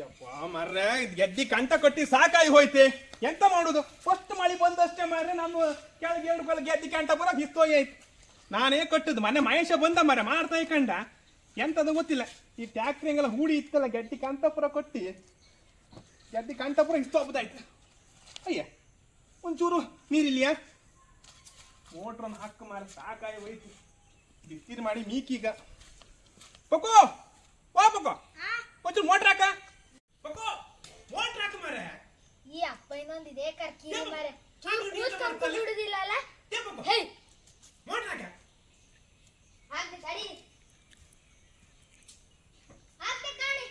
ಯಪ್ಪ ಮಾರ್ರೆ ಇದು ಗೆದ್ದಿ ಕಂಟ ಕಟ್ಟಿ ಸಾಕಾಗಿ ಹೋಯ್ತೆ. ಎಂತ ಮಾಡುದು? ಫಸ್ಟ್ ಮಳಿ ಬಂದಷ್ಟೇ ಮಾರ್ರೆ ನಮ್ಮ ಕೆಳಗೆ ಎರಡು ಕಾಲ ಗೆದ್ದಿ ಕಂಟ ಪುರ ಹಿಸ್ತೋಯ್ತು ನಾನೇ ಕಟ್ಟುದು. ಮನೆ ಮಹೇಶ ಬಂದ ಮಾರ್ರೆ ಮಾಡ್ತಾ ಕಂಡ. ಎಂತದು ಗೊತ್ತಿಲ್ಲ. ಈ ಟ್ಯಾಕ್ಟ್ರಿಂಗೆಲ್ಲ ಹೂಡಿ ಇತ್ತಲ್ಲ ಗೆಡ್ಡಿ ಕಂಠಪುರ ಕೊಟ್ಟಿ. ಗೆದ್ದಿ ಕಂಠಪುರ ಹಬ್ಬದಾಯ್ತು ಅಯ್ಯ ಒಂಚೂರು ನೀರಿಲ್ಲಿಯಾ? ಮೋಟ್ರನ್ನು ಹಾಕು ಮಾರ ಸಾಕಾಯಿ ಹೋಯ್ತು. ಬಿಸ್ತೀರ್ ಮಾಡಿ ಮೀಕೀಗ ಪಕ್ಕೋ ವಾ ಪಕ್ಕೋ. ಒಂಚೂರು ಮೋಟ್ರ್ ಹಾಕ. ಪಕ್ಕೋ ಮೋಟ್ರ್ ಹಾಕು ಮಾರೆ ಈ ಅಪ್ಪ ಇನ್ನೊಂದಿದೆ ಕರ್ಕಿ ಏನು? ಮಾರೆ ಚಾಲು ನೀನು ಕೂತ್ಕೊಂಡು ಮಾಡ್ತಲ್ಲ? ಬಿಡುದಿಲ್ಲ ಅಲ್ಲ ಏ ಪಕ್ಕೋ ಹೇ ಮೋಟ್ರ್ ಹಾಕ ಆಗ್ಲಿ ತಡಿ ಆಗ್ಲಿ ಕಾಣಿ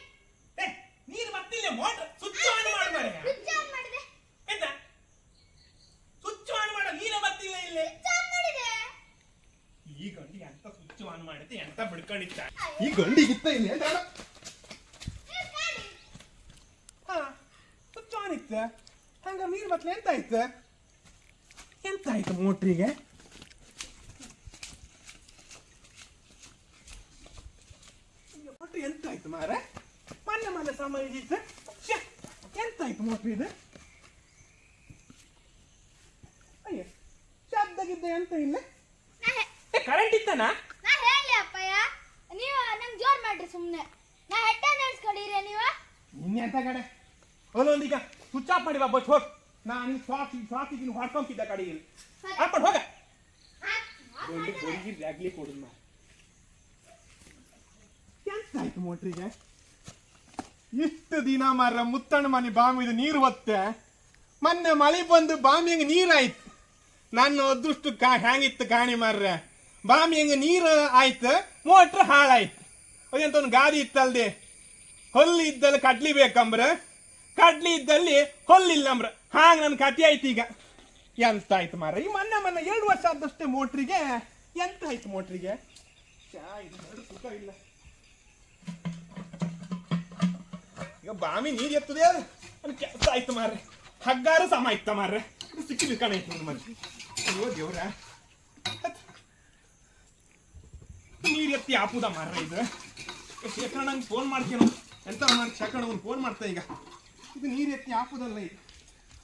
ಏ ನೀರು ಬರ್ತಿಲ್ಲ ಮೋಟ್ರ್ ಸ್ವಿಚ್ ಆನ್ ಮಾಡು ಮಾರೆ ಸ್ವಿಚ್ ಆನ್ ಮಾಡಿದೆ ಎಂತ ಸ್ವಿಚ್ ಆನ್ ಮಾಡ ನೀರೇ ಬರ್ತಿಲ್ಲ ಇಲ್ಲಿ ಸ್ವಿಚ್ ಆನ್ ಮಾಡಿದೆ ಈ ಗಂಡಿ ಎಂತ ಸ್ವಿಚ್ ಆನ್ ಮಾಡುತ್ತೆ ಎಂತ ಬಿಡ್ಕೊಂಡಿತ್ತ ಈ ಗಂಡಿಗಿತ್ತ ಇಲ್ಲಿ ಎಂತ ಮಾಡು? ಏ, ಕಾಣಿ ಹಾ ಸ್ವಿಚ್ ಆನ್ ಇತ್ತ ಹಂಗ ನೀರು ಬತ್ಲೆ ಎಂತ ಆಯ್ತು ಎಂತ ಆಯ್ತು ಮೋಟ್ರಿಗೆ ಮೋಟ್ರ್ ಎಂತ ಆಯ್ತು ಮಾರ ಮೊನ್ನೆ ಮೊನ್ನೆ ಸಮಯ ಇತ್ತು ಎಂತಾಯ್ತು ಎಂತ ಆಯ್ತು ಮೋಟ್ರ್ ಇದು? ಅಯ್ಯ ಶಬ್ದ ಗಿದ್ದ ಎಂತ ಇಲ್ಲ ಕರೆಂಟ್ ಇತ್ತನಾ? ನಾ ಹೇಳಿ ಅಪ್ಪಯ್ಯ ನೀವು ನಂಗೆ ಜೋರ್ ಮಾಡ್ರಿ ಸುಮ್ನೆ. ನಾ ಹೆಟ್ಟ ನೆನ್ಸ್ಕೊಂಡಿರಿ ನೀವು? ಇನ್ನೆಂತ ಕಡೆ? ಒಂದೊಂದೀಗ ಸ್ವಿಚ್ ಆಫ್ ಮಾಡಿ ಬಾ ಬಸ್ ಹೋಗ್. ನಾನು ಸ್ವಾಸಿ ಸ್ವಾಕಿದ್ದೀನಿ ಹೊಡ್ಕೊಂತಿದ್ದ ಕಡೆಗೆ. ಹಾಕೊಂಡು ಹೋಗ. ಕೊಡುದು ನಾ ಎಂತಾಯ್ತು ಮೋಟ್ರಿಗೆ. ಇಷ್ಟು ದಿನ ಮಾರ ಮುತ್ತಣ್ಣ ಮನೆ ಬಾಮಿದು ನೀರು ಒತ್ತೆ. ಮೊನ್ನೆ ಮಳೆ ಬಂದು ಬಾಮಿಯಂಗೆ ನೀರಾಯ್ತು. ನನ್ನ ಅದೃಷ್ಟ ಕಾ, ಹ್ಯಾಂಗಿತ್ತು ಕಾಣಿ ಮಾರ್ರೆ. ಬಾಮಿಯಂಗೆ ನೀರು ಆಯ್ತು, ಮೋಟ್ರ್ ಹಾಳಾಯ್ತು. ಅದಂತ ಒಂದು ಗಾದಿ ಇತ್ತಲ್ದೆ. ಹೊಲ್ಲಿ ಇದ್ದಲ್ಲಿ ಕಡ್ಲಿ ಬೇಕಂಬ್ರ. ಕಡ್ಲಿ ಇದ್ದಲ್ಲಿ ಹೊಲ್ಲಿಲ್ಲಂಬ್ರ. ಹಾಂಗ ನನ್ನ ಕತೆ ಆಯ್ತು ಈಗ. ಎಂತ ಆಯ್ತು ಮಾರ ಈ ಮೊನ್ನೆ ಮೊನ್ನೆ ಎರಡು ವರ್ಷ ಆದಷ್ಟೇ ಮೋಟ್ರಿಗೆ. ಎಂತ ಆಯ್ತು ಮೋಟ್ರಿಗೆ? ಇಲ್ಲ. ಬಾಮಿ ನೀರು ಎತ್ತದೆ ಅಲ್ಲಿ. ಕೆಲಸ ಆಯ್ತು ಮಾರ್ರೆ. ಹಗ್ಗಾರು ಸಮ ಆಯ್ತ ಮಾರ್ರೆ. ಇದು ಕಣ ಇತ್ತು ಮನೆ. ಅಯ್ಯೋ ದೇವ್ರ. ನೀರು ಎತ್ತಿ ಆಪುದ ಮಾರ್ರೆ ಇದು. ಶೇಖರಣಂಗೆ ಫೋನ್ ಮಾಡ್ತೀನೋ ಎಂತ ಮಾಡಿ ಶೇಖರಣ ಒಂದು ಫೋನ್ ಮಾಡ್ತಾ ಈಗ. ಇದು ನೀರು ಎತ್ತಿ ಆಪುದಲ್ಲ ಈಗ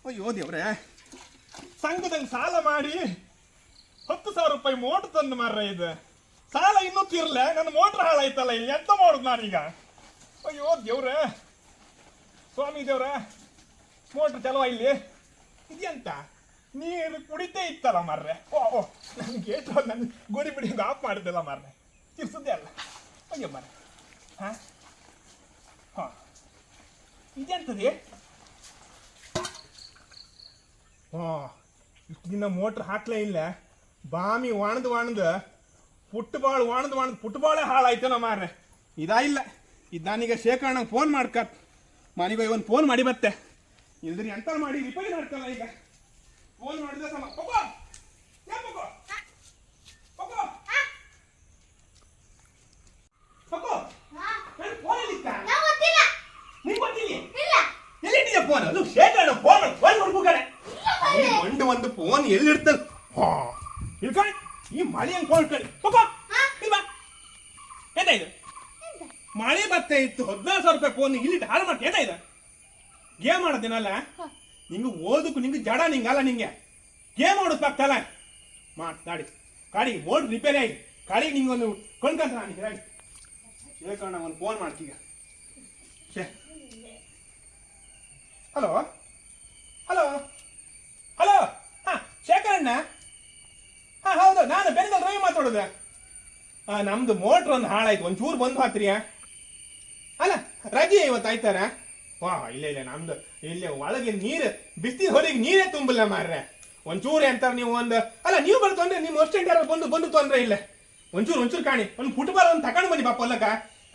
ಅಯ್ಯೋ ದೇವ್ರೆ. ಸಂಘದಲ್ಲಿ ಸಾಲ ಮಾಡಿ ಹತ್ತು ಸಾವಿರ ರೂಪಾಯಿ ಮೋಟ್ರ್ ತಂದು ಮಾರ್ರೆ ಇದು. ಸಾಲ ಇನ್ನೂ ತೀರ್ಲೆ. ನನ್ನ ಮೋಟ್ರ್ ಹಾಳಾಯ್ತಲ್ಲ ಇಲ್ಲಿ. ಎಂತ ಮಾಡುದು ನಾನೀಗ? ಅಯ್ಯೋ ದೇವ್ರೆ. ಸ್ವಾಮಿ ದೇವ್ರ ಮೋಟ್ರ್ ಚಲೋ ಇಲ್ಲಿ? ಇದೆಂತ ನೀರು ಕುಡಿತೇ ಇತ್ತಲ್ಲ ಮಾರ್ರೆ. ಓ ಓ ನನಗೆ ನನ್ನ ಗುರಿ ಬಿಡಿ ಆಫ್ ಮಾಡಿದ್ದಲ್ಲ ಮಾರ್ರೆ. ತಿರ್ಸದ್ದೇ ಅಲ್ಲ. ಅಯ್ಯೋ ಮಾರ್ರೆ. ಹಾ? ಹಾ. ಇದೆಂತದೆ ಹಾ ಇಷ್ಟು ದಿನ ಮೋಟ್ರ್ ಹಾಕ್ಲೇ ಇಲ್ಲ. ಬಾಮಿ ಒಣದು ಒಣದು ಫುಟ್ಬಾಲ್ ಒಣದು ಒಣದು ಫುಟ್ಬಾಲೇ ಹಾಳಾಯ್ತೇನೋ ಮಾರ್ರೆ. ಇದಾ ಇಲ್ಲ. ಇದು ನಾನೀಗ ಶೇಖರಣಂಗೆ ಫೋನ್ ಮಾಡ್ಕತ್. ಮನೆಗೆ ಒಂದು ಫೋನ್ ಮಾಡಿ ಮತ್ತೆ. ಇಲ್ದ್ರಿ ಎಂತ ಮಾಡಿ ರಿಪೇರಿ ಮಾಡ್ತಲ್ಲ ಈಗ. ಫೋನ್ ಮಾಡಿದ್ರೆ ಪಪ್ಪಾ! ಯಾ ಫೋನ್ ಪಪ್ಪಾ! ಈ ಹಾ. ಹೆಂಗ್ ಫೋನ್ ಎಲ್ಲಿತ್ತ ನಂಗ್ ಮಳೆ ಬತ್ತೆ ಇತ್ತು ಹದಿನಾರು ಸಾವಿರ ರೂಪಾಯಿ ಫೋನ್ ಇಲ್ಲಿ ಹಾಳು ಮಾಡಿ ಎಂತ ಇದು? ಗೇಮ್ ಮಾಡೋದಿನಲ್ಲ. ನಿಂಗೆ ಓದಕ್ಕೂ ನಿಂಗೆ ಜಡ ನಿಂಗಲ್ಲ ನಿಂಗೆ. ಗೇಮ್ ಆಡೋದು ಪಕ್ಕಲ್ಲ ಮಾತಾಡಿ ಕಾಡಿ ಓಡ್ ರಿಪೇರಿ ಆಗಿ. ಕಾಡಿ ನಿಂಗೆ ಒಂದು ಕೊಂಡ್ಕಂತ ನಾನು ಹೇಳಿ. ಹೇಳ್ಕೊಂಡು ಒಂದು ಫೋನ್ ಮಾಡ್ತೀಗ ಶೇ ಹಲೋ? ಹಲೋ? ಹಲೋ? ಹಾಂ ಶೇಖರಣ್ಣ ಹಾಂ ಹೌದು ನಾನು ಬೆಂಗಳೂರು ರವಿ ಮಾತಾಡೋದು. ಹಾಂ ನಮ್ದು ಮೋಟ್ರ್ ಒಂದು ಹಾಳಾಯ್ತು ಒಂಚೂರು ಬಂದು ಹಾಕ್ತೀರಿಯಾ? ಅಲ್ಲ ರಜೆ ಇವತ್ತು ಆಯ್ತಾರ? ವಾ, ಇಲ್ಲ ಇಲ್ಲ, ನಮ್ದು, ಇಲ್ಲಿ, ಒಳಗೆ ನೀರು ಬಿಸ್ತಿ ಹೊರಗೆ ನೀರೇ ತುಂಬಲ್ಲ ಮಾರ್ರೆ. ಒಂಚೂರು ಅಂತಾರೆ ನೀವು ಒಂದು, ಅಲ್ಲ, ನೀವು ಬರ್ತು ಅಂದ್ರೆ ನಿಮ್ಮ ಅಷ್ಟೆಂಟ್ ಯಾರು ಬಂದು ಬಂದು ತೊಂದ್ರೆ ಇಲ್ಲ. ಒಂಚೂರು ಒಂಚೂರು ಕಾಣಿ. ಒಂದು ಫುಟ್ಬಾಲ್ ಒಂದು ತಗೊಂಡು ಬನ್ನಿ ಪಾಪ ಅಲ್ಲಕ್ಕ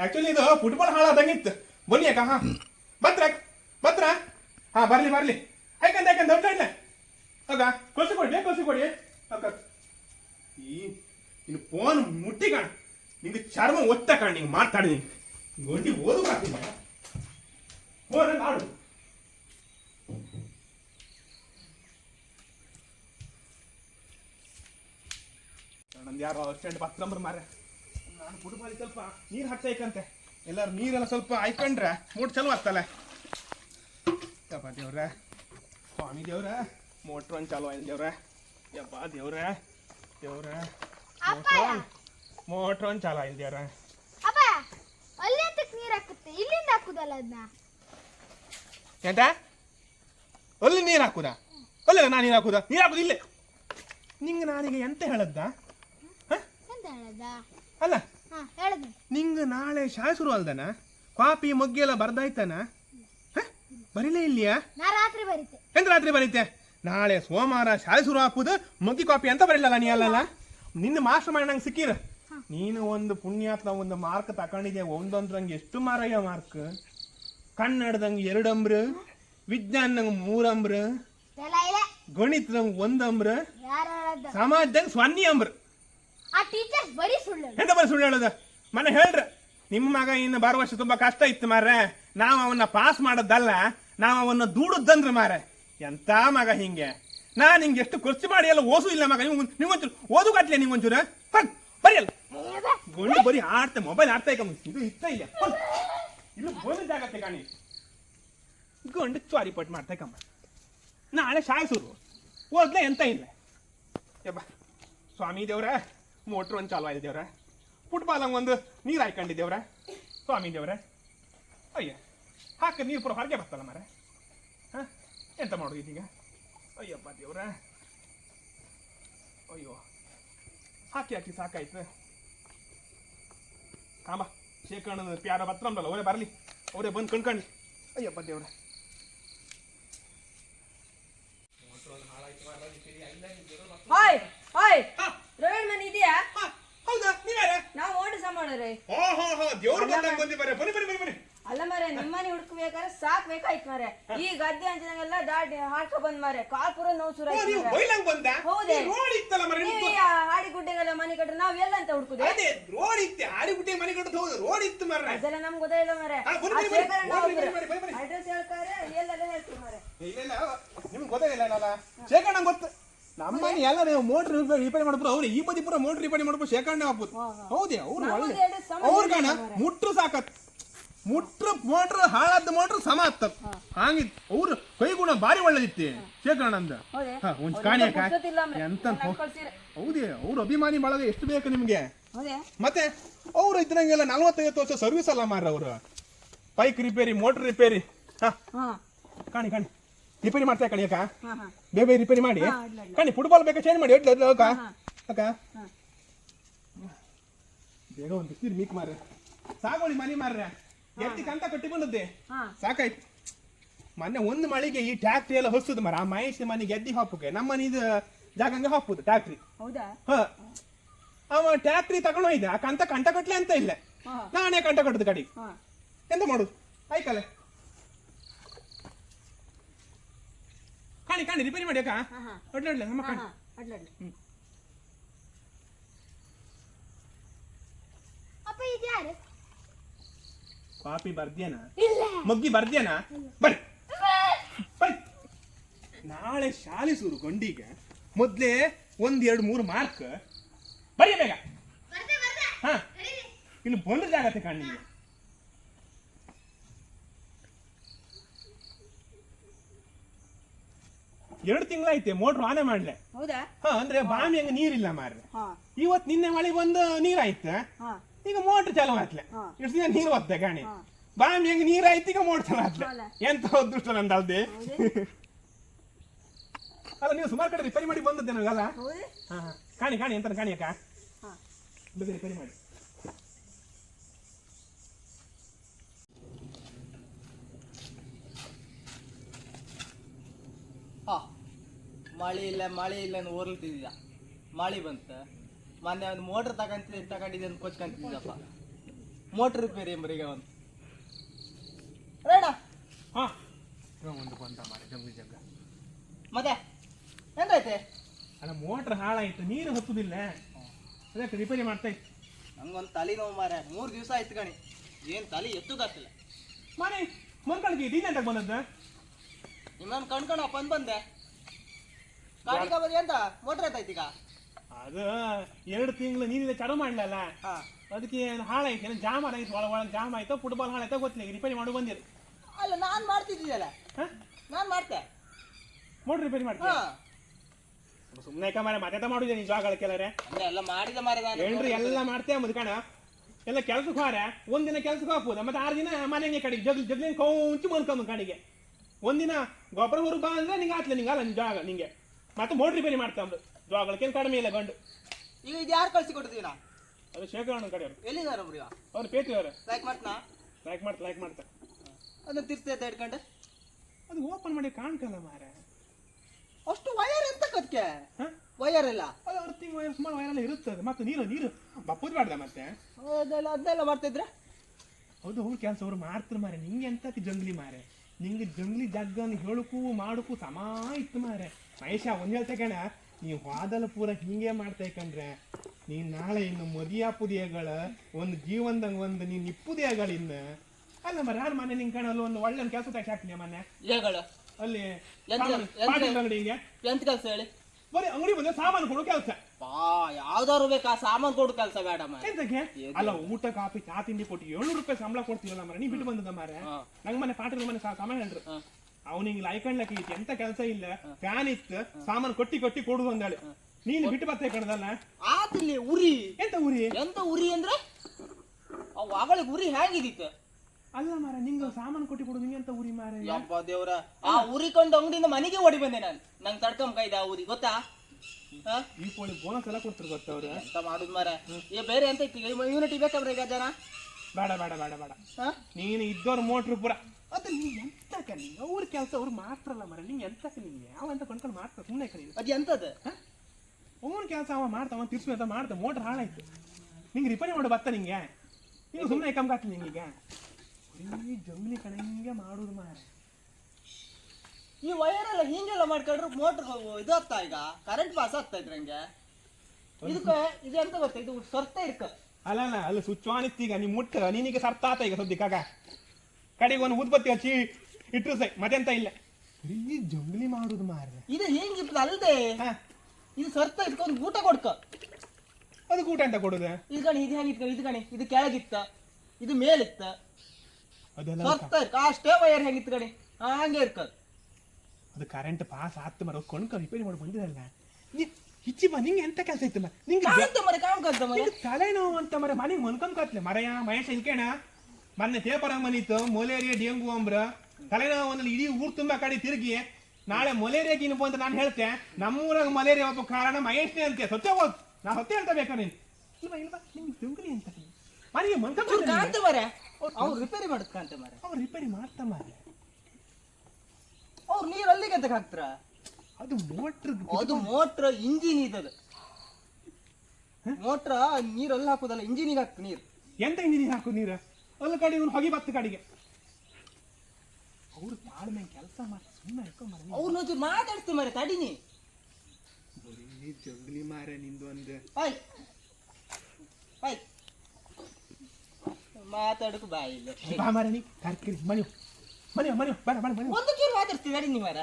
ಆಕ್ಚುಲಿ ಇದು ಫುಟ್ಬಾಲ್ ಹಾಳಾದಂಗಿತ್ತು ಬನ್ನಿ ಅಕ್ಕ, ಹಾ. ಬತ್ರ ಬತ್ರ ಹಾ, ಬರ್ಲಿ ಬರ್ಲಿ. ಯಾಕಂತ ಯಾಕಂತ ದೊಡ್ಡ ಇಲ್ಲ. ಅಕ್ಕ, ಕಳ್ಸಿ ಕೊಡಿ ಕಳ್ಸಿ ಕೊಡಿ. ಅಕ್ಕ, ಈ, ಇನ್ನು ಫೋನ್ ಮುಟ್ಟಿ ಕಾಣ. ನಿಂಗೆ ಚರ್ಮ ಒತ್ತ ಕಾಣ, ನಿಂಗೆ ಮಾತಾಡಿ ನೀನು ಗೊಡ್ಡಿ ಓದು ಹಾಕಿಲ್ಲ ಫೋನ್ ಆಡು ನಂದು ಯಾರೋ ಅರ್ಜೆಂಟ್ ಬಸ್ ನಂಬರ್ ಮಾರೆ ನಾನು ಫುಟ್ಬಾಲ್ ಸ್ವಲ್ಪ ನೀರು ಹಾಕ್ತೈಕಂತೆ ಎಲ್ಲಾರು ನೀರೆಲ್ಲ ಸ್ವಲ್ಪ ಹಾಯ್ಕೊಂಡ್ರೆ ಮೂಟ್ ಚಲೋ ಆಗ್ತಲ್ಲ. ಯಪ್ಪ ದೇವ್ರ. ಸ್ವಾಮಿ ದೇವ್ರ. ಮೋಟ್ರ್ ಒಂದು ಚಾಲು ಆಯ್ತು ದೇವ್ರ. ಯಪ್ಪ ದೇವ್ರ. ದೇವ್ರ. ಅಪ್ಪಯ್ಯ. ಮೋಟ್ರ್ ಒಂದು ಚಾಲು ಆಯ್ತು ದೇವ್ರ ಅಪ್ಪ ಅಲ್ಲಿ ಅಂತಕ್ ನೀರ್ ಹಾಕುತ್ತೆ ಹಾಕುದಲ್ಲ ಅದನ್ನ ಎಂತ? ಅಲ್ಲಿ ನೀರು ಹಾಕುದ? ಅಲ್ಲ ನಾನು ನೀರು ಹಾಕುದ? ನೀರು ಹಾಕುದು ಇಲ್ಲೇ. ನಿಂಗೆ ನಾನೀಗ ಎಂತ ಹೇಳದ್ದ? ಹ? ಎಂತ ಹೇಳದ ಅಲ್ಲ. ಹಾ ಹೇಳದ್ ನಿಂಗೆ ನಾಳೆ ಶಾಲೆ ಶುರು ಅಲ್ದನ? ಕಾಪಿ ಮೊಗ್ಗೆಲ್ಲ ಬರ್ದಾಯ್ತಾನ? ಹ? ಬರೀಲೇ ಇಲ್ಲಿಯಾ? ನಾ ರಾತ್ರಿ ಬರೀತೆ. ಎಂತ ರಾತ್ರಿ ಬರೀತೆ? ನಾಳೆ ಸೋಮವಾರ ಶಾಲೆ ಶುರು ಹಾಕುದು ಮೊಗ್ಗಿ ಕಾಪಿ ಅಂತ ಬರೀಲಲ್ಲ ನೀ ಅಲ್ಲಲ್ಲ? ನಿನ್ನ ಮಾಸ್ಟರ್ ಮಾಡಿ ನಂಗೆ ಸಿಕ್ಕಿರ? ನೀನು ಒಂದು ಪುಣ್ಯಾತ್ಮ ಒಂದು ಮಾರ್ಕ್ ತಕೊಂಡಿದ್ಯಾ? ಒಂದೊಂದ್ರಂಗೆ ಎಷ್ಟು ಮಾರಯ್ಯ ಮಾರ್ಕ್? ಕನ್ನಡದಂಗೆ ಎರಡಂಬ್ರ ವಿಜ್ಞಾನದಂಗೆ ಮೂರಂಬ್ರ ಎಲ್ಲ ಇಲ್ಲ. ಗಣಿತದಂಗೆ ಒಂದಂಬ್ರ ಯಾರು ಹೇಳದ ಸಮಾಜದಂಗೆ ಸ್ವನ್ನಿ ಅಂಬ್ರ. ಆ ಟೀಚರ್ಸ್ ಬರೀ ಸುಳ್ಳು ಹೇಳೋದು. ಎಂತ ಸುಳ್ಳು ಹೇಳೋದು ಮನೆ ಹೇಳ್ರ ನಿಮ್ಮ ಮಗ ಇನ್ನು ಬಾರ ವರ್ಷ ತುಂಬಾ ಕಷ್ಟ ಇತ್ತು ಮಾರ್ರೆ. ನಾವು ಅವನ್ನ ಪಾಸ್ ಮಾಡೋದಲ್ಲ ನಾವು ಅವನ್ನ ದೂಡದಂದ್ರೆ ಮಾರೆ ಎಂತ ಮಗ ಹಿಂಗೆ? ನಾ ನಿಂಗೆ ಎಷ್ಟು ಖರ್ಚು ಮಾಡಿ ಎಲ್ಲ ಓಸು ಇಲ್ಲ ಮಗ. ನೀವು ನೀವೊಂಚೂರು ಓದು ಕಟ್ಲೆ ನೀವೊಂಚೂರು. ಬರೀ ಬಾ. ಗುಂಡು ಬರೀ ಆಡ್ತೆ ಮೊಬೈಲ್ ಆಡ್ತಾ ಇದು ಇತ್ತ ಇಲ್ಲ. ಬಂದು ಜಾಗತ್ತೆ ಕಾಣಿ. ಗಂಡು ಚ್ವಾರಿ ಪಟ್ಟು ಮಾಡ್ತಾ ಕಮ್ಮ ನಾಳೆ ಶಾಲೆ ಶುರು. ಓದ್ಲೆ ಎಂತ ಇಲ್ಲ. ಯಬ್ಬ ಸ್ವಾಮಿ ದೇವ್ರ, ಮೋಟ್ರ್ ಒಂದು ಚಾಲು ಆಯ್ತು ದೇವ್ರ. ಫುಟ್ಬಾಲ್ ಒಂದು ನೀರು ಹಾಯ್ಕೊಂಡಿದ್ದೇವ್ರ ಸ್ವಾಮಿ ದೇವ್ರ. ಅಯ್ಯ ಹಾಕ ನೀರು ಪುರ ಹೊರಗೆ ಬರ್ತಲ್ಲ ಮರ ಹಾಂ? ಎಂತ ಮಾಡೋದು ಇದೀಗ? ಅಯ್ಯಪ್ಪ ದೇವ್ರ. ಅಯ್ಯೋ, ಹಾಕಿ ಹಾಕಿ ಸಾಕಾಯ್ತು. ಕಾಂಬ ಶೇಖರಣದ ಪ್ಯಾರ ಬತ್ತಂಬಲ್ಲ ಅವರೇ ಬರಲಿ. ಅವರೇ ಬಂದು ಕಣ್ಕಂಡು ಅಯ್ಯಪ್ಪ ದೇವ್ರೆ ಹಾಯ್ ಹಾಯ್. ಪ್ರವೀಣ್ ಮನೆ ಇದೆಯಾ ಹೌದಾ? ನೀವ್ಯಾರ ನಾವು ಓಡಿಸ ಸಾಮಾನ್ರೆ ಓ ಹೋ ಹೋ ದೇವ್ರು ಬಂದಂಗೆ ಬಂದಿ ಬರೀ ಬನ್ನಿ ಬನ್ನಿ ಬನ್ನಿ ಬನ್ನಿ. ಅಲ್ಲ ಮರೆ ನಿಮ್ಮನೆ ಹುಡುಕ್ಬೇಕಾದ್ರೆ ಸಾಕ್ ಬೇಕಾಯ್ತು ಮರೆ ಈ ಗದ್ದೆ ಅಂಚಿನಾಗೆಲ್ಲ ದಾಡಿ ಹಾಡ್ಕೊ ಬಂದ್ ಮರೆ ಕಾಲ್ ಪುರ ನೋವು ಶುರು ಆಯ್ತು ನೀವು ಮಾರ್ರೆ. ಬೈಲಂಗ್ ಬಂದ ಹೌದೇ? ರೋಡ್ ಇತ್ತಲ್ಲ ಮರ ನೀವು ಈ ಮನೆ ಕಟ್ರೆ ನಾವ್ ಎಲ್ಲ ಅಂತ ಹುಡುಕುದೇ? ಅದೇ ರೋಡ್ ಇತ್ತೆ ಆಡಿಬಿಟ್ಟೆ ಮನೆ ಕಟ್ಟದ ಹೌದು ರೋಡ್ ಇತ್ತು ಮರ ಅದೆಲ್ಲ ನಮ್ಗೆ ಗೊತ್ತಾಯಿಲ್ಲ ಮರೆ ಹಾ, ಬನ್ನಿ, ಬನ್ನಿ, ಬನ್ನಿ. ಬನ್ನಿ, ಬನ್ನಿ, ಬನ್ನಿ, ಬನ್ನಿ. ಅಡ್ರೆಸ್ ಹೇಳ್ತಾರೆ ಎಲ್ಲೆಲ್ಲ ಹೇಳ್ತೀವಿ ಮರೆ ಇಲ್ಲ ಇಲ್ಲ ನಿಮ್ಗೆ ಗೊತ್ತಾಗಿಲ್ಲ ಶೇಖಣ್ಣ ಗೊತ್ತು. ನಮ್ಮನೆ ಎಲ್ಲ ನೀವು ಮೋಟ್ರ್ ರಿಪೇರಿ ಮಾಡ್ಬೋದು ಅವ್ರು ಈ ಬದಿ ಪುರ ಮೋಟ್ರ್ ರಿಪೇರಿ ಮಾಡ್ಬೋದು ಶೇಖರಣೆ ಹಾಕ್ಬೋದು ಹೌದೇ ಅವ್ರು ನಮ್ಮದು ಒಳ್ಳೆ ಎರಡು ಸಮ ಅವ್ರ ಕಾಣ ಮಾರ್ರೆ. ಮುಟ್ರು ಸಾಕತ್. ಮುಟ್ರು ಮೋಟ್ರ ಹಾಳಾದ ಮೋಟ್ರ ಸಮ ಹತ್ತತ್ ಹಂಗಿತ್ ಅವ್ರು ಕೈಗುಣ ಬಾರಿ ಒಳ್ಳೇದಿತ್ತು. ಶೇಖರಣಂದ. ಒಂದ್ ಅವ್ರಿಗೆ ಕಾಣಿ ಹಾಕ. ಪುರ್ಸೊತ್ತಿಲ್ಲ ಮಾರ್ರೆ. ಎಂತ. ಹೌದೇ ಅವ್ರ ಅಭಿಮಾನಿ ಬಳಗ ಎಷ್ಟು ಬೇಕು ನಿಮ್ಗೆ? ಮತ್ತೆ ಅವ್ರು ಇದ್ರಂಗೆಲ್ಲ ನಲ್ವತ್ತೈವತ್ತು ವರ್ಷ ಸರ್ವಿಸ್ ಅಲ್ಲ ಮಾರ ಅವ್ರು. ಬೈಕ್ ರಿಪೇರಿ ಮೋಟರ್ ರಿಪೇರಿ ಹಾ. ಹಾ. ಕಾಣಿ ಕಾಣಿ. ರಿಪೇರಿ ಮಾಡ್ತಾ ಕಣಿ ಅಕ್ಕ. ಬೇಬೇ ಬೇಬೆ ರಿಪೇರಿ ಮಾಡಿ. ಕಾಣಿ ಫುಟ್ಬಾಲ್ ಬೇಕಾ ಚೇಂಜ್ ಮಾಡಿ? ಎಡ್ಲ ಅಕ್ಕ. ಅಕ್ಕ. ಬೇಗ ಒಂದು ಬಿಸಿರು ಮೀಕ್ ಮಾರ್ರೆ. ಸಾಗೋಳಿ ಮನಿ ಮಾರ್ರೆ. ಎತ್ತಿ ಕಂತ ಕಟ್ಟಿ ಬಂದದ್ದೆ ಹಾ. ಸಾಕಾಯ್ತು. ಮೊನ್ನೆ ಒಂದು ಮಳಿಗೆ ಈ ಟ್ಯಾಕ್ಟ್ರಿ ಎಲ್ಲ ಹೊಸದು ಮರ. ಆ ಮಹೇಶ್ ಮನೆಗೆ ಎದ್ದಿ ಹಾಪುಗೆ ನಮ್ಮ ಮನೆ ಇದು ಜಾಗಂಗೆ ಹಾಪುದು ಟ್ಯಾಕ್ಟ್ರಿ ಹೌದಾ? ಹ. ಅವ ಟ್ಯಾಕ್ಟ್ರಿ ತಗೊಂಡು ಹೋಯ್ದ ಆ ಕಂತ ಕಂಟ ಕಟ್ಲೆ ಅಂತ ಇಲ್ಲ. ಹಾ. ನಾನೇ ಕಂಟ ಕಟ್ಟದ ಕಡಿ. ಎಂತ ಮಾಡುದು? ಆಯ್ಕಲೆ ಕಾಣಿ ಕಾಣಿ ರಿಪೇರಿ ಮಾಡಿ ಅಕ್ಕ. ನಮ್ಮ ಕಾಣಿ. ಅಡ್ಲಡ್ಲಿ ಅಪ್ಪ ಇದು ಯಾರು ಕಾಪಿ ಬರ್ದ್ಯಾನ? ಮಗ್ಗಿ ಬರ್ದ್ಯಾನ? ಬರ್ರಿ. ಬರ್ರಿ. ನಾಳೆ ಶಾಲೆ ಶುರು ಗೊಂಡಿಗೆ. ಮೊದ್ಲೇ ಒಂದ್ ಎರಡು ಮೂರು ಮಾರ್ಕ್. ಬರೀ ಬೇಗ ಹಾ. ಇಲ್ಲಿ ಜಾಗತ್ತೆ ಕಣ್ಣಿಗೆ ಎರಡು ತಿಂಗಳಾಯ್ತೆ ಮೋಟ್ರ್ ಆನೆ ಮಾಡ್ಲೆ. ಹೌದಾ? ಹಾ ಅಂದ್ರೆ ಬಾಮಿ ಹಂಗ ನೀರಿಲ್ಲ ಮಾರ್ರೆ. ಇವತ್ ನಿನ್ನೆ ಮಳೆ ಬಂದು ನೀರಾಯ್ತ. ಈಗ ಮೋಟ್ರ್ ಚಾಲು ಆತ್ಲೆ ಇಷ್ಟು ದಿನ ನೀರು ಒತ್ತೆ ಕಾಣಿ ಬಾಮಿ ಹೆಂಗ್ ನೀರ್ ಆಯ್ತು ಈಗ ಮೋಟ್ರ್ ಚಾಲು ಆತ್ಲೆ ಎಂತ ಅದೃಷ್ಟ ನಂದಲ್ದೆ ಹೌದೇ? ಅಲ್ಲ ನೀವು ಸುಮಾರು ಕಡೆ ರಿಪೇರಿ ಮಾಡಿ ಬಂದದ್ದೆ ನನಗಲ್ಲ. ಕಾಣಿ ಕಾಣಿ ಎಂತ ಕಾಣಿ ಅಕ್ಕ? ಹಾ. ರಿಪೇರಿ ಮಾಡಿ. ಮಳೆ ಇಲ್ಲ ಮಳೆ ಇಲ್ಲ ಅಂತ ಓರ್ಲ್ತಿದ್ದ ಮಳೆ ಬಂತ? ಮೊನ್ನೆ ಒಂದು ಮೋಟ್ರ್ ತಗೊಂತ ತಗೊಂಡಿದ್ದೆ ಅಂತ ಕೊಚ್ಕೊಂತಿದ್ದಪ್ಪ ಮೋಟ್ರ್ ರಿಪೇರಿ ಎಂಬರಿಗೆ ಒಂದು? ಹಾ. ಇವಾಗ ಒಂದು ಬಂದ ಮಾರಿ ಜಂಗಿ ಜಗ್ಗ. ಮತ್ತೆ? ಎಂದೈತೆ ಅಲ್ಲ ಮೋಟ್ರ್ ಹಾಳಾಯ್ತು ನೀರು ಹತ್ತುದಿಲ್ಲ. ಅದಕ್ಕೆ ರಿಪೇರಿ ಮಾಡ್ತಾ ಇತ್ತು ನಂಗೊಂದು ತಲೆ ನೋವು ಮಾರ ಮೂರು ದಿವಸ ಆಯ್ತು ಕಣಿ. ಏನು ತಲೆ ಎತ್ತುಗಾತಿಲ್ಲ ಮನೆ ಮನ್ಕಳಿಗೆ ದಿನ ಬಂದದ್ದು? ನಿಮ್ಮನ್ನು ಕಣ್ಕೊಂಡು ಬಂದ್ ಬಂದೆ. ಗಾಡಿ ಬದಿ ಎಂತ ಮೋಟ್ರ್ ಆಯ್ತಾಯ್ತು ಈಗ? ಅದು ಎರಡು ತಿಂಗಳು ನೀರಿಲ್ಲ ಚಾಲು ಮಾಡ್ಲಲ್ಲ? ಅದಕ್ಕೆ ಏನು ಹಾಳಾಯ್ತು ಏನು ಜಾಮ್ ಆಯ್ತು ಒಳ ಒಳಗೆ ಜಾಮ್ ಆಯ್ತು ಫುಟ್ಬಾಲ್ ಹಾಳಾಯ್ತು ಗೊತ್ತಿಲ್ಲ ರಿಪೇರಿ ಮಾಡಿ ಬಂದಿರಿ. ಅಲ್ಲ ನಾನು ಮಾಡ್ತಿದ್ದೀಯಲ್ಲ ನಾನು ನಾನ್ ಮಾಡ್ತೆ. ನೋಡಿ ರಿಪೇರಿ ಮಾಡ್ತೀನಿ ಸುಮ್ಮನೆ ಯಾಕೆ ಮಾರೆ ಮತ್ತೆ ಮಾಡಿದೆ ನೀನು ಜಾಗ ಕೆಲರೆ ಅಂದ್ರೆ ಎಲ್ಲ ಮಾಡಿದ ಮಾರೆ ಹೇಳ್ರಿ ಎಲ್ಲ ಮಾಡ್ತೇ ಮುದ್ಕಣ ಕಣ. ಎಲ್ಲ ಕೆಲ್ಸಕ್ಕೆ ಹೋರೆ ಒಂದಿನ ಕೆಲ್ಸಕ್ಕೆ ಹೋಗ್ಬೋದು? ಮತ್ತೆ ಆರು ದಿನ ಮನೆಗೆ ಕಡೆಗೆ ಜಗ್ಲಿ ಜಗ್ಲಿ ಕೌಂಚು ಮನ್ಕೊಂಬ ಕಡೆಗೆ. ಒಂದಿನ ಗೊಬ್ಬರ ಊರು ಬಾ ಅಂದ್ರೆ ನಿಂಗೆ ಆತ್ಲ ನಿಂಗೆ ಅಲ್ಲ ಜಾಗ ನಿಂಗೆ. ಮತ್ತೆ ಮೋಟ್ರ್ ರಿಪೇರಿ ಮಾಡ್ತಾಂಬ್ರು ಜಾಗಗಳಕ್ಕೇನು ಕಡಿಮೆ ಇಲ್ಲ ಗಂಡು. ಈಗ ಇದು ಯಾರು ಕಳ್ಸಿ ಕೊಡ್ತೀವಿ ನಾ? ಅದು ಶೇಖರಣ ಕಡೆಯವರು ಎಲ್ಲಿದಾರ ಒಬ್ರಿಗೆ ಅವ್ನು ಪೇಟಿ ಅವರು. ಲೈಕ್ ಮಾಡ್ತಾ? ಲೈಕ್ ಮಾಡ್ತಾ ಲೈಕ್ ಮಾಡ್ತಾ. ಅದನ್ನ ತಿರ್ಸ್ತೈತೆ ಇಟ್ಕೊಂಡು? ಅದು ಓಪನ್ ಮಾಡಿ ಕಾಣ್ಕಲ್ಲ ಮಾರ ಅಷ್ಟು ವಯರ್ ಎಂತ ಕದ್ಕೆ? ವಯರ್ ಎಲ್ಲ? ಅದು ಅರ್ತಿಂಗ್ ವೈರ್ ಸುಮಾರು ವೈರೆಲ್ಲ ಇರುತ್ತದೆ. ಮತ್ತೆ ನೀರು ನೀರು. ಬಪ್ಪುದು ಮಾಡ್ದೆ ಮತ್ತೆ. ಅದೆಲ್ಲ ಅದೆಲ್ಲ ಮಾಡ್ತಿದ್ರೆ ಹೌದು ಅವ್ರ ಕೆಲಸ ಅವ್ರು ಮಾಡ್ತಾರೆ ಮಾರೆ ನಿಂಗೆ ಎಂತ ಜಂಗ್ಲಿ ಮಾರೆ ನಿಂಗೆ ಜಂಗ್ಲಿ ಜಗ್ಗನ್ನು ಹೇಳಕ್ಕೂ ಮಾಡಕ್ಕೂ ಸಮ ಇತ್ತು ಮಾರೆ ಮಹೇಶ ಒಂದ್ ಹೇಳ್ತಾ ಕಣ ನೀವು ಹೋದಲ್ಲ ಪೂರ ಹಿಂಗೆ ಮಾಡ್ತಾ ಯಾಕಂದ್ರೆ ನೀನ್ ನಾಳೆ ಇನ್ನು ಮದಿಯ ಪುದಿಯಗಳ ಒಂದು ಜೀವನದಂಗ ಒಂದು ನೀನ್ ನಿಪ್ಪುದಿಯಗಳ ಇನ್ನು ಅಲ್ಲ ಮರ ಯಾರ ಮನೆ ನಿಂಗೆ ಕಾಣಲ್ಲ? ಒಂದು ಒಳ್ಳೆ ಕೆಲಸ ತೆಗ್ಸಿ ಹಾಕ್ತೀನಿ ಮೊನ್ನೆ. ಏಗಳು ಅಲ್ಲಿ ಅಂಗಡಿಗೆ ಎಂತ ಕೆಲಸ ಹೇಳಿ? ಬರೀ ಅಂಗಡಿ ಬಂದ್ರೆ ಸಾಮಾನು ಕೊಡು ಕೆಲಸ. ಯಾವ್ದಾದ್ರು ಬೇಕಾ? ಸಾಮಾನು ಕೊಡು ಕೆಲಸ ಬೇಡ ಎಂತಕ್ಕೆ? ಅಲ್ಲ ಊಟ ಕಾಫಿ ಚಾ ತಿಂಡಿ ಕೊಟ್ಟು ಏಳ್ನೂರು ರೂಪಾಯಿ ಸಂಬಳ ಕೊಡ್ತೀವಲ್ಲ ಮರ ನೀ ಬಿಟ್ಟು ಬಂದದ ಮಾರೆ. ನಂಗ್ ಮನೆ ಪಾಟೀಲ್ ಮನೆ ಸಾಮಾನು ಹೇಳ್ರು. ಅವನಿಗೆ ಲೈಕಂಡ್ಲಕ್ಕೆ ಇತ್ತು ಎಂತ ಕೆಲಸ ಇಲ್ಲ. ಫ್ಯಾನ್ ಇತ್ತು. ಸಾಮಾನು ಕೊಟ್ಟಿ ಕೊಟ್ಟಿ ಕೊಡುದು ಅಂದಾಳೆ. ನೀನು ಬಿಟ್ಟು ಬರ್ತೇ ಕಣದಲ್ಲ? ಆತಿಲ್ಲಿ ಉರಿ. ಎಂತ ಉರಿ? ಎಂತ ಉರಿ ಅಂದ್ರೆ ಅವ್ ಅವಳಿಗೆ ಉರಿ ಹೇಗಿದಿತ್ತು ಅಲ್ಲ ಮಾರ ನಿಂಗೆ ಸಾಮಾನು ಕೊಟ್ಟಿ ಕೊಡುದು ನಿಂಗೆ ಎಂತ ಉರಿ ಮಾರ ಯಪ್ಪ ದೇವ್ರ. ಆ ಉರಿ ಕೊಂಡ ಅಂಗಡಿಯಿಂದ ಮನೆಗೆ ಓಡಿ ಬಂದೆ ನಾನು. ನಂಗೆ ತಡ್ಕೊಂಬ ಆ ಉರಿ ಗೊತ್ತಾ? ಈ ದೀಪಾವಳಿ ಬೋನಸ್ ಎಲ್ಲ ಕೊಡ್ತಾರೆ ಗೊತ್ತವ್ರು ಎಂತ ಮಾಡುದು ಮಾರ ಏ ಬೇರೆ ಎಂತ ಇತ್ತು? ಯೂನಿಟಿ ಬೇಕಾದ್ರೆ ಈಗ ಜನ? ಬೇಡ ಬೇಡ ಬೇಡ ಬೇಡ? ನೀನು ಇದ್ದವ್ರ ಮೋಟ್ರ್ ಪೂರ ಅದು ನೀ ಎಂತ ಕಲಿ ಅವ್ರ ಕೆಲಸ ಅವ್ರು ಮಾಡ್ತಾರಲ್ಲ ಮರ ನೀವು ಎಂತ ಕಲಿ ಯಾವ ಅಂತ ಕೊಂಡ್ಕೊಂಡು ಮಾಡ್ತಾರೆ ಸುಮ್ಮನೆ ಕಲಿ ಅದು ಎಂತದ? ಅವನ ಕೆಲಸ ಅವ ಮಾಡ್ತಾ ಅವನು ತಿರ್ಸು ಅಂತ ಮಾಡ್ತಾ ಮೋಟ್ರ್ ಹಾಳಾಯ್ತು. ನಿಂಗೆ ರಿಪೇರಿ ಮಾಡು ಬತ್ತ ನಿಂಗೆ. ನೀವು ಸುಮ್ಮನೆ ಕಮ್ಗಾತ್ ನಿಂಗೀಗ ಬರೀ ಜಂಗ್ಲಿ ಕಣ ಹಿಂಗೆ ಮಾಡೋದು ಮಾರ ಈ ವೈರ್ ಎಲ್ಲ ಹಿಂಗೆಲ್ಲ ಮಾಡ್ಕೊಂಡ್ರು ಮೋಟರ್ ಇದು ಆಗ್ತಾ ಈಗ? ಕರೆಂಟ್ ಪಾಸ್ ಆಗ್ತಾ ಇದ್ರೆ ಹಂಗೆ? ಇದಕ್ಕೆ ಇದು ಎಂತ ಗೊತ್ತಾ? ಇದು ಸೊರ್ತ ಇರ್ಕ. ಅಲ್ಲ ಅಲ್ಲ ಅಲ್ಲಿ ಸ್ವಿಚ್ ಆನ್ ಇತ್ತೀಗ ನೀ ಮುಟ್ಟ ನೀನೀಗ ಸರ್ತಾತ ಈಗ ಸದ್ಯಕ್ಕಾಗ ಕಡೆಗೆ ಒಂದು ಉದ್ಬತ್ತಿ ಹಚ್ಚಿ ಇಟ್ರು ಸೈ ಮತ್ತೆಂತ ಇಲ್ಲ. ಬರೀ ಜಂಗ್ಲಿ ಮಾಡುದು ಮಾರ್ರೆ. ಇದು ಹೆಂಗಿತ್ತು ಅಲ್ದೆ. ಹಾ. ಇದು ಸರ್ತ ಇಟ್ಕೊಂಡು ಊಟ ಕೊಡ್ಕ. ಅದಕ್ಕೆ ಊಟ ಅಂತ ಕೊಡುದ? ಇದು ಗಣಿ ಇದು ಹೇಗಿತ್ತು ಇದು ಗಣಿ ಇದು ಕೆಳಗಿತ್ತ ಇದು ಮೇಲಿತ್ತ. ಅದೆಲ್ಲ ಸರ್ತ ಇರ್ಕ ಅಷ್ಟೇ ವೈರ್ ಹೆಂಗಿತ್ತು ಗಣಿ ಹಂಗೆ ಇರ್ಕದ ಅದು ಕರೆಂಟ್ ಪಾಸ್ ಆತು ಮರ ಕೊಂಡ್ಕ ರಿಪೇರಿ ಮಾಡಿ ಬಂದಿರಲ್ಲ ನೀ ಹಿಚ್ಚಿ ಬಾ ನಿಂಗೆ ಎಂತ ಕೆಲಸ ಇತ್ತು ಮರ ನಿಂಗೆ ಮರೆ ಮರೆ. ನಿಂಗೆ ತಲೆನೋವು ಅಂತ ಮರ ಮನೆಗೆ ಮನ್ಕೊಂಡ್ಕತ್ಲೆ ಮರಯ ಮಹೇಶ ಇಲ್ಕೇಣ ಮೊನ್ನೆ ಪೇಪರ್ ಮನಿತ್ತು ಮೊಲೇರಿಯಾ ಡೆಂಗು ಅಂಬ್ರ. ತಲೆನೋವು ಒಂದು ಇಡೀ ಊರ್ ತುಂಬಾ ಕಡೆ ತಿರುಗಿ. ನಾಳೆ ಮೊಲೇರಿಯಾ ಗಿನ್ಬು ಅಂತ ನಾನು ಹೇಳ್ತೆ ನಮ್ಮೂರಾಗ ಮಲೇರಿಯಾ ಒಬ್ಬ ಕಾರಣ ಮಹೇಶ್ನೇ ಅಂತೆ. ಸತ್ಯ ಹೋಗ್. ನಾ ಸತ್ಯ ಹೇಳ್ತಾ ಬೇಕಾ ನೀನು? ಇಲ್ವಾ ಇಲ್ವಾ ನಿಮ್ಗೆ ಜಂಗಲಿ ಅಂತ ಮನೆಗೆ ಮಂತ ಕಾಂತ ಮರೆ. ಅವ್ರು ರಿಪೇರಿ ಮಾಡುದು ಕಾಂತ ಮರೆ. ಅವ್ರು ರಿಪೇರಿ ಮಾಡ್ತಾ ಮಾರೆ. ಅವ್ರು ನೀರು ಅಲ್ಲಿಗೆ ಅಂತ ಹಾಕ್ತಾರ? ಅದು ಮೋಟ್ರ್ ಅದು ಮೋಟ್ರ್ ಇಂಜಿನ್ ಇದದು ಮೋಟ್ರ ನೀರು ಅಲ್ಲಿ ಇಂಜಿನ್ ಇಂಜಿನಿಗೆ ಹಾಕ್ತ ನೀರು. ಎಂತ ಇಂಜಿನ್ ಹಾಕು ನೀರು? ಅಲ್ಲಿ ಕಡೆ ಇವನು ಹೊಗೆ ಬತ್ತು ಕಡೆಗೆ. ಅವ್ರು ತಾಳ್ಮೆ ಕೆಲಸ ಮಾಡಿ ಸುಮ್ಮನೆ ಇಟ್ಕೊಂಬಾರ ಅವ್ರನ್ನ ಒಂಚೂರು ಮಾತಾಡ್ತು ಮರೆ ತಡಿನಿ. ಬರೀ ಜಂಗ್ಲಿ ಮಾರ ನಿಂದು ಒಂದು ಆಯ್ ಆಯ್ ಮಾತಾಡಕ್ಕೆ ಬಾಯಿ ಇಲ್ಲ. ಬಾ ಮಾರ ನೀ ಕರ್ಕಿರಿ. ಮನೆ ಮನೆ ಮನೆ ಬೇಡ ಬೇಡ ಮನೆ ಒಂದು ಚೂರು ಮಾತಾಡ್ತೀವಿ ತಡಿನಿ ಮಾರ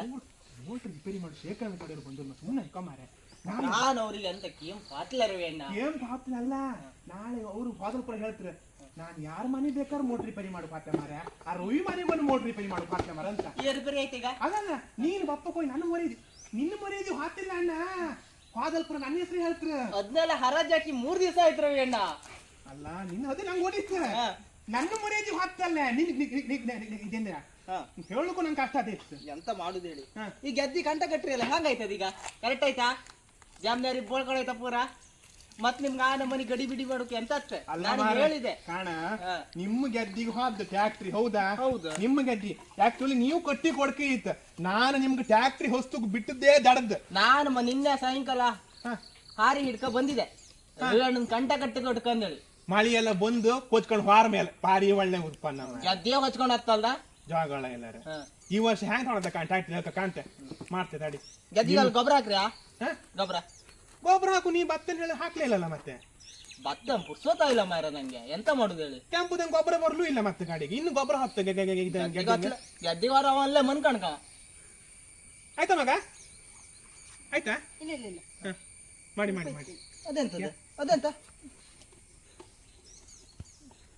ಮೋಟ್ರ್ ರಿಪೇರಿ ಮಾಡಿ. ಶೇಖರಣೆ ಕಡೆಯವ್ರು ಬಂದ್ರು ಸುಮ್ಮನೆ ಇಟ್ಕೊಂಬಾರೆ ಮಾರ ನಾನು ಅವ್ರಿಗೆ ಅಂತ ಕೇಮ್ ಪಾಟ್ಲರು ಅಣ್ಣ. ಏನ್ ಪಾಪಲ್ಲ ನಾಳೆ ಅವರು ಹೋದಲ್ಪುರ ಹೇಳ್ತಾರೆ. ನಾನು ಯಾರ ಮನೆ ಬೇಕಾದ್ರೆ ಮೋಟ್ರ್ ರಿಪೇರಿ ಮಾಡು ಪಾತ್ರ ಮಾರ ಆ ರವಿ ಮನೆ ಬಂದು ಮೋಟ್ರ್ ರಿಪೇರಿ ಮಾಡು ಪಾತ್ರ ಮಾರ ಅಂತ. ಐತೆ ಈಗ? ಅದಲ್ಲ ನೀನು ಬಪ್ಪ ಕೊಯ್ ನನ್ನ ಮರೀದಿ ನಿನ್ನ ಮರೀದಿ ಹಾತಿಲ್ಲ ಅಣ್ಣ. ಹಾದಲ್ಪುರ ನನ್ನ ಹೆಸರು ಹೇಳ್ತಾರೆ. ಹರಾಜ್ ಹಾಕಿ ಮೂರ್ ದಿವಸ ಆಯ್ತು ರವಿ ಅಣ್ಣ. ಅಲ್ಲ ನಿನ್ನ ಅದೇ ನಂಗೆ ಹಾ. ನನ್ನ ಮರೀದಿ ಹಾಕ್ತಲ್ಲ ನಿನ್ ಹೇಳಕ್ಕೂ ನಂಗೆ ಕಷ್ಟ ಅದೇ ಎಂತ ಮಾಡುದು ಹೇಳಿ. ಈಗ ಈ ಗೆದ್ದಿ ಕಂಟ ಕಟ್ರಿ ಅಲ್ಲ ಹಂಗಾಯ್ತದ ಈಗ ಕರೆಕ್ಟ್ ಆಯ್ತಾ ಜಾಮ್ದಾರಿ ಬೋಳ್ಕೊಳೈತ ಪೂರ? ಮತ್ ನಿಮ್ಗೆ ಆ ಮನಿ ಗಡಿ ಬಿಡಿ ಮಾಡೋಕೆ ಎಂತ ಅಷ್ಟೇ ನಾನು ಹೇಳಿದೆ. ಕಾಣ. ನಿಮ್ಮ ಗೆದ್ದಿಗೆ ಹೋದ ಟ್ಯಾಕ್ಟ್ರಿ ಹೌದಾ? ಹೌದು. ನಿಮ್ಮ ಗೆದ್ದಿ ಆಕ್ಚುಲಿ ನೀವು ಕಟ್ಟಿ ಕೊಡ್ಕೆ ಇತ್ತ. ನಾನು ನಿಮ್ಗೆ ಟ್ಯಾಕ್ಟ್ರಿ ಹೊಸ್ತು ಬಿಟ್ಟದ್ದೇ ದಡದ್. ನಾನು ನಿನ್ನೆ ಸಾಯಂಕಾಲ ಹಾ. ಹಾರಿ ಹಿಡ್ಕ ಬಂದಿದೆ ಕಂಟ ಕಟ್ಟಿ ಕೊಟ್ಕಂದೇಳಿ ಮಳಿ ಎಲ್ಲ ಬಂದು ಕೊಚ್ಕೊಂಡು ಹಾರ ಮೇಲೆ ಪಾರಿ ಒಳ್ಳೆ ಉತ್ಪನ್ನ ಗದ್ದೆ ಹೊಚ್ಕೊಂಡ್ ಹತ್ತಲ್ದ? ಜಾಗಳ ಎಲ್ಲಾರ. ಈ ವರ್ಷ ಹ್ಯಾಂಗ್ ನೋಡದ ಕಾಣ್ತೆ ಕಾಂತೆ ಮಾಡ್ತೆ ತಡಿ. ಗದ್ದಿಗೆ ಗೊಬ್ಬರ ಹಾಕ್ರಿ? ಗೊಬ್ಬರ. ಗೊಬ್ಬರ ಹಾಕು ನೀ ಭತ್ತ ಹೇಳಿ ಹಾಕ್ಲಿಲ್ಲಲ್ಲ ಮತ್ತೆ. ಭತ್ತ ಪುರ್ಸೋತ ಇಲ್ಲ ಮಾರ ನಂಗೆ. ಎಂತ ಮಾಡುದು ಹೇಳಿ? ಕೆಂಪುದ ಗೊಬ್ಬರ ಬರ್ಲೂ ಇಲ್ಲ ಮತ್ತೆ ಗಾಡಿಗೆ. ಇನ್ನು ಗೊಬ್ಬರ ಹಾಕ್ತ ಗದ್ದಿವಾರ ಅವಲ್ಲೇ ಮನ್ ಕಣ್ಕ. ಆಯ್ತಾ ಮಗ? ಆಯ್ತಾ? ಇಲ್ಲ ಇಲ್ಲ ಇಲ್ಲ. ಮಾಡಿ ಮಾಡಿ ಮಾಡಿ. ಅದೆಂತ ಅದೆಂತ?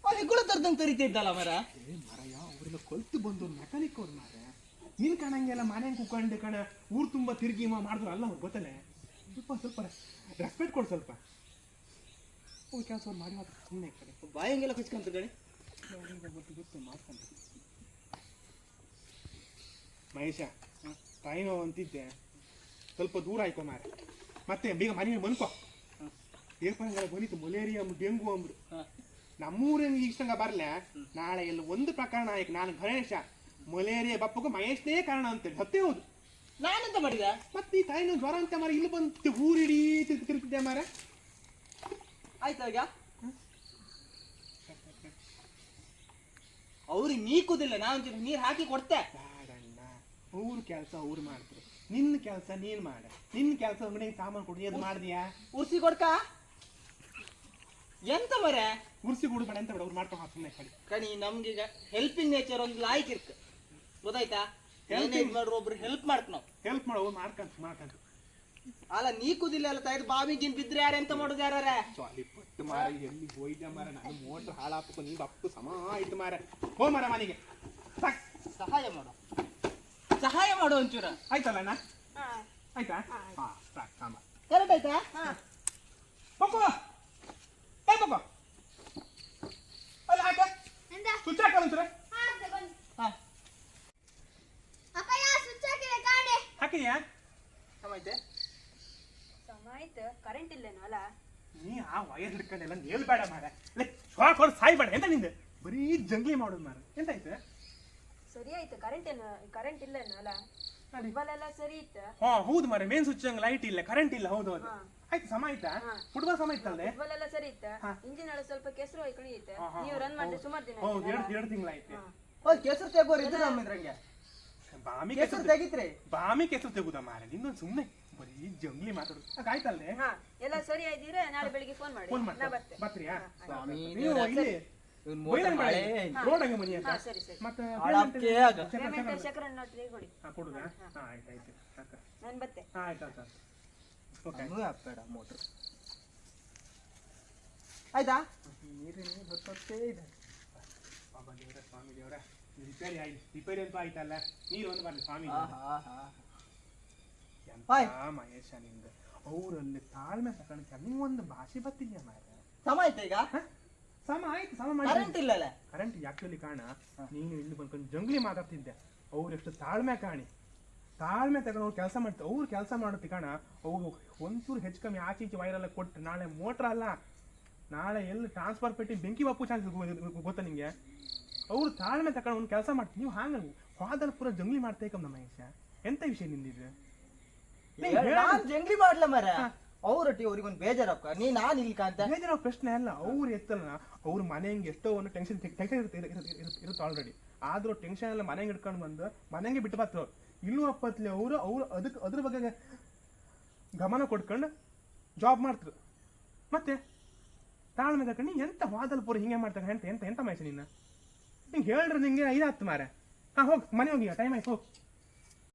ಅಲ್ಲಿ ಗುಳ ತರ್ದಂಗ್ ತರಿತಿದ್ದಲ್ಲ ಮರ ಏ ಮರಯ್ಯ ಅವರೆಲ್ಲ ಕಲ್ತು ಬಂದು ಮೆಕಾನಿಕ್ ಅವ್ರು ಮಾರ ನಿನ್ ಕಣಂಗೆಲ್ಲ ಮನೆ ಕುಕ್ಕಂಡು ಕಣ ಊರ್ ತುಂಬಾ ತಿರುಗಿ ಮಾಡಿದ್ರು ಅಲ್ಲ ಅವ್ರು ಗೊತ್ತಲ್ಲ? ಸ್ವಲ್ಪ ಸ್ವಲ್ಪ ರೆಸ್ಪೆಕ್ಟ್ ಕೊಡು ಸ್ವಲ್ಪ. ಅವ್ರು ಕೆಲಸ ಅವ್ರು ಮಾಡಿ ಮಾತ್ರ. ಸುಮ್ಮನೆ ಕಡೆ. ಬಾಯಂಗೆಲ್ಲ ಕುಚ್ಕೊಂತ ಗಣಿ. ಗೊತ್ತು ಗೊತ್ತು ಮಾಡ್ಕೊಂಡು ಮಹೇಶ ತಾಯಿನೋ ಅಂತಿದ್ದೆ. ಸ್ವಲ್ಪ ದೂರ ಆಯ್ಕೊ ಮಾರ ಮತ್ತೆ ಬೇಗ ಮನೆ ಮನ್ಕೊ ಏಪಂಗಳ ಬಂದಿತ್ತು ಮಲೇರಿಯಾ ಡೆಂಗು ಅಂಬ್ರು. ನಮ್ಮೂರಿನ ಇಷ್ಟಂಗ ಬರ್ಲೆ. ನಾಳೆ ಎಲ್ಲ ಒಂದು ಪ್ರಕರಣ ಆಯ್ಕೆ. ನಾನು ಗಣೇಶ ಮಲೇರಿಯಾ ಬಪ್ಪಗೂ ಮಹೇಶ್ನೇ ಕಾರಣ ಅಂತೇಳಿ ಸತ್ತೇ ಹೌದು. ನಾನೆಂತ ಮಾಡಿದ? ಮತ್ತೆ ಈ ತಾಯಿನ ಜ್ವರ ಅಂತ ಮಾರ ಇಲ್ಲಿ ಬಂತು ಊರಿಡಿ ತಿರುತ್ತಿದ್ದೆ ಮಾರ? ಆಯ್ತಾ ಈಗ ಅವ್ರಿಗೆ ನೀಕುದಿಲ್ಲ ನಾ ಒಂಚೂರು ನೀರ್ ಹಾಕಿ ಕೊಡ್ತೆ. ಬೇಡಣ್ಣ ಅವ್ರ ಕೆಲಸ ಅವ್ರು ಮಾಡ್ತಾರೆ. ನಿನ್ನ ಕೆಲಸ ನೀನ್ ಮಾಡ. ನಿನ್ನ ಕೆಲಸ ಅಂಗಡಿಗೆ ಸಾಮಾನು ಕೊಡಿ. ಅದು ಮಾಡಿದ್ಯಾ? ಉರ್ಸಿ ಕೊಡ್ಕ? ಎಂತ ಮರ? ಉರ್ಸಿ ಕೊಡ್ಬೇಡ ಅಂತ ಬೇಡ ಅವ್ರು ಮಾಡ್ಕೊಂಡು ಹಾಕ್ತಾನೆ ಕಣಿ ನಮ್ಗೀಗ ಹೆಲ್ಪಿಂಗ್ ನೇಚರ್ ಒಂದು ಲಾಯ್ಕ್ ಇರ್ಕ. ಗೊತ್ತಾಯ್ತಾ? ಏನೇ ಇದ್ ಮಾಡ್ರು ಒಬ್ರು ಹೆಲ್ಪ್ ಮಾಡ್ತ ನಾವು. ಹೆಲ್ಪ್ ಮಾಡೋ ಮಾಡ್ಕಂತ ಮಾಡ್ಕಂತ ಅಲ್ಲ ನೀಕುದಿಲ್ಲ ಎಲ್ಲ ಬಾವಿ ಬಾವಿಗಿನ್ ಬಿದ್ರೆ ಯಾರು ಎಂತ ಮಾಡೋದು ಯಾರ ಸಾಲಿ ಪಟ್ಟು ಮಾರ ಎಲ್ಲಿ ಹೋಯ್ದೆ ಮಾರ ನಾನು ಮೋಟ್ರ್ ಹಾಳಾಪಕ್ಕೂ ನೀವು ಅಪ್ಪು ಸಮ ಆಯ್ತು ಮಾರ. ಹೋ ಮಾರ ಮನೆಗೆ. ಸಾಕ್. ಸಹಾಯ ಮಾಡು. ಸಹಾಯ ಮಾಡು ಒಂಚೂರ. ಆಯ್ತಲ್ಲ ಅಣ್ಣ? ಆಯ್ತಾ? ಹಾ ಸಾಕ್ ಸಾಂಬ ಕರೆಕ್ಟ್ ಆಯ್ತಾ? ಬಕ್ಕೋ ಏ ಪಪ್ಪ ಅಲ್ಲ ಹಾಕ ಎಂತ ಸ್ವಿಚ್ ಹಾಕಲ್ಲ ಹಾ ಅಂತ ಬನ್ನಿ ಹಾ ಅಪ್ಪಯ್ಯ ಸ್ವಿಚ್ ಹಾಕಿದೆ ಹಾಕಿದ್ಯಾ ಸಮಾಯ್ತೆ? ಸಮಾಯ್ತು? ಕರೆಂಟ್ ಇಲ್ಲ ಅಲ್ಲ? ನೀ ಆ ವಯರ್ ಹಿಡ್ಕೊಂಡೆಲ್ಲ ನೇಲ್ಬೇಡ ಮಾರ ಶಾಕ್ ಹೊಡೆದು ಸಾಯ್ಬೇಡ ಎಂತ ನಿಂದು? ಬರೀ ಜಂಗ್ಲಿ ಮಾಡೋದು ಮಾರ ಎಂತಾಯ್ತು? ಸರಿ ಆಯ್ತು ಕರೆಂಟ್ ಏನು ಕರೆಂಟ್ ಇಲ್ಲ ಅಲ್ಲ. ಫುಟ್ಬಾಲ್ ಸರಿ ಇತ್ತು? ಹಾ ಹೌದು ಮಾರ ಮೇನ್ ಸ್ವಿಚ್ ಹಂಗ್ ಲೈಟ್ ಇಲ್ಲ ಕರೆಂಟ್ ಇಲ್ಲ ಹೌದು ಹೌದು. ಆಯ್ತು ಸಮ ಆಯ್ತಾ? ಸಮಯ ಫುಟ್ಬಾಲ್ ಸಮ ಆಯ್ತಲ್ದೆ ಫುಟ್ಬಾಲ್ ಎಲ್ಲ ಸರಿ ಇತ್ತು? ಇಂಜಿನ್ ಎಲ್ಲ ಸ್ವಲ್ಪ ಕೆಸರು ಹೋಯ್ಕೊಂಡು ಇತ್ತು? ನೀವು ರನ್ ಮಾಡಿ ಸುಮಾರು ದಿನ ಹೌದು? ಎರಡು ಎರಡು ತಿಂಗಳಾಯ್ತು. ಹಾ. ಓ ಕೆಸರು ತೆಗೋರು ಇದ್ರು ನಮ್ಮ ಇದ್ರಂಗೆ. ಬಾಮಿ ಕೆಸರು ತೆಗಿತ್ರಿ. ಬಾಮಿ ಕೆಸರು ತೆಗುದ ಮಾರ ನಿನ್ನೊಂದು ಸುಮ್ಮನೆ ಬರೀ ಜಂಗ್ಲಿ ಮಾತಾಡು. ಆಯ್ತಲ್ಲ ಹಾ ಎಲ್ಲ ಸರಿ ಆಯ್ದಿದ್ರೆ ನಾಳೆ ಬೆಳಿಗ್ಗೆ ಫೋನ್ ಮಾಡಿ. ಫೋನ್ ನಾ ಮಾಡ್ತಾರೆ ಬರ್ತೆ ಸ್ವಾಮಿ, ನೀವು ಇಲ್ಲಿ. ರೋಡ್ ಹಂಗೆ ಮನಿ ಅಂತ ಮತ್ತೆ ನೋಟ್ರಿ ಕೊಡಿ. ಹಾ ಕೊಡುದಾ? ಹಾ ಆಯ್ತು ಆಯ್ತು. ನಾನು ಬತ್ತೆ ಹಾ ಆಯ್ತು ಆಯ್ತು ಓಕೆ ನಮ್ಗೂ ಹಾಕ್ಬೇಡ ಮೋಟ್ರ್ ಆಯ್ತಾ? ನೀರು ನೀರು ಹೊತ್ತೇ ಇದೆ ಬಾಬಾ ದೇವರ ಸ್ವಾಮಿ ದೇವರ. ರಿಪೇರಿ ಆಯ್ತು. ರಿಪೇರಿ ಅಂತ ಆಯ್ತಲ್ಲ? ನೀರು ಒಂದು ಬರ್ಲಿ ಸ್ವಾಮಿ. ಮಹೇಶ ನಿಂದ? ಅವರಲ್ಲಿ ತಾಳ್ಮೆ ತಗೊಂಡು ಒಂದು ಭಾಷೆ ಬತ್ತಿಲ್ಲ ಮಾರ ಸಮ ಆಯ್ತಾ ಈಗ? ಸಮ ಆಯ್ತು ಸಮ ಮಾಡಿ. ಕರೆಂಟ್ ಇಲ್ಲಲ್ಲ ಕರೆಂಟ್ ಆಕ್ಚುಲಿ ಕಾಣ? ನೀನು ಇಲ್ಲಿ ಬಂದ್ಕೊಂಡು ಜಂಗ್ಲಿ ಮಾತಾಡ್ತಿದ್ದೆ. ಅವ್ರು ಎಷ್ಟು ತಾಳ್ಮೆ ಕಾಣಿ. ತಾಳ್ಮೆ ತಗೊಂಡು ಅವ್ರು ಕೆಲಸ ಮಾಡ್ತಾರೆ ಅವ್ರು ಕೆಲಸ ಮಾಡುತ್ತೆ ಕಾಣ ಅವ್ರು ಒಂಚೂರು ಹೆಚ್ಚು ಕಮ್ಮಿ ಆಚೆ ಈಚೆ ವೈರೆಲ್ಲ ಕೊಟ್ಟು ನಾಳೆ ಮೋಟ್ರ್ ಅಲ್ಲ. ನಾಳೆ ಎಲ್ಲಿ ಟ್ರಾನ್ಸ್ಫರ್ ಪೆಟ್ಟಿ ಬೆಂಕಿ ಬಪ್ಪು ಚಾನ್ಸ್ ಗೊತ್ತಾ ನಿಂಗೆ? ಅವ್ರು ತಾಳ್ಮೆ ತಕೊಂಡು ಒಂದು ಕೆಲಸ ಮಾಡ್ತೀನಿ ನೀವು ಹಾಂಗ ಹೋದಲ್ಲಿ ಪೂರ ಜಂಗ್ಲಿ ಮಾಡ್ತಾ ನಮ್ಮ ಮಹೇಶ? ಎಂತ ವಿಷಯ ನಿಂದಿದ್ರೆ ನಾನು ಜಂಗ್ಲಿ ಮಾಡ್ಲ ಮರ ಅವ್ರೊಟ್ಟಿ ಅವ್ರಿಗೊಂದು ಬೇಜಾರಪ್ಪ. ನೀ ನಾನ್ ಇಲ್ಲಿ ಕಾಂತ ಬೇಜಾರ ಪ್ರಶ್ನೆ ಅಲ್ಲ ಅವ್ರು ಎತ್ತಲ್ಲ. ಅವ್ರ ಮನೆಗೆ ಎಷ್ಟೋ ಒಂದು ಟೆನ್ಷನ್ ಟೆನ್ಷನ್ ಇರುತ್ತೆ ಆಲ್ರೆಡಿ ಆದ್ರೂ ಟೆನ್ಷನ್ ಎಲ್ಲ ಮನೆಗೆ ಇಟ್ಕೊಂಡು ಬಂದು ಮನೆಗೆ ಬಿಟ್ಟು ಬಾತ್ರ ಇಲ್ಲೂ ಅಪ್ಪತ್ಲಿ ಅವರು ಅವ್ರು ಅದಕ್ಕೆ ಅದ್ರ ಬಗ್ಗೆ ಗಮನ ಕೊಡ್ಕೊಂಡು ಜಾಬ್ ಮಾಡ್ತರು ಮತ್ತೆ ತಾಳ್ಮೆ ತಕೊಂಡು ಎಂತ ವಾದಲ್ ಪೂರ ಹಿಂಗೆ ಮಾಡ್ತಾರೆ ಎಂತ ಎಂತ ಎಂತ ಮಹೇಶ ನಿನ್ನ ಹಿಂಗೆ ಹೇಳ್ರಿ ನಿಂಗೆ ಇದಾಗ್ತು ಮಾರೆ ಹಾ ಹೋಗಿ ಮನೆ ಹೋಗಿ ಟೈಮ್ ಆಯ್ತು ಹೋಗಿ.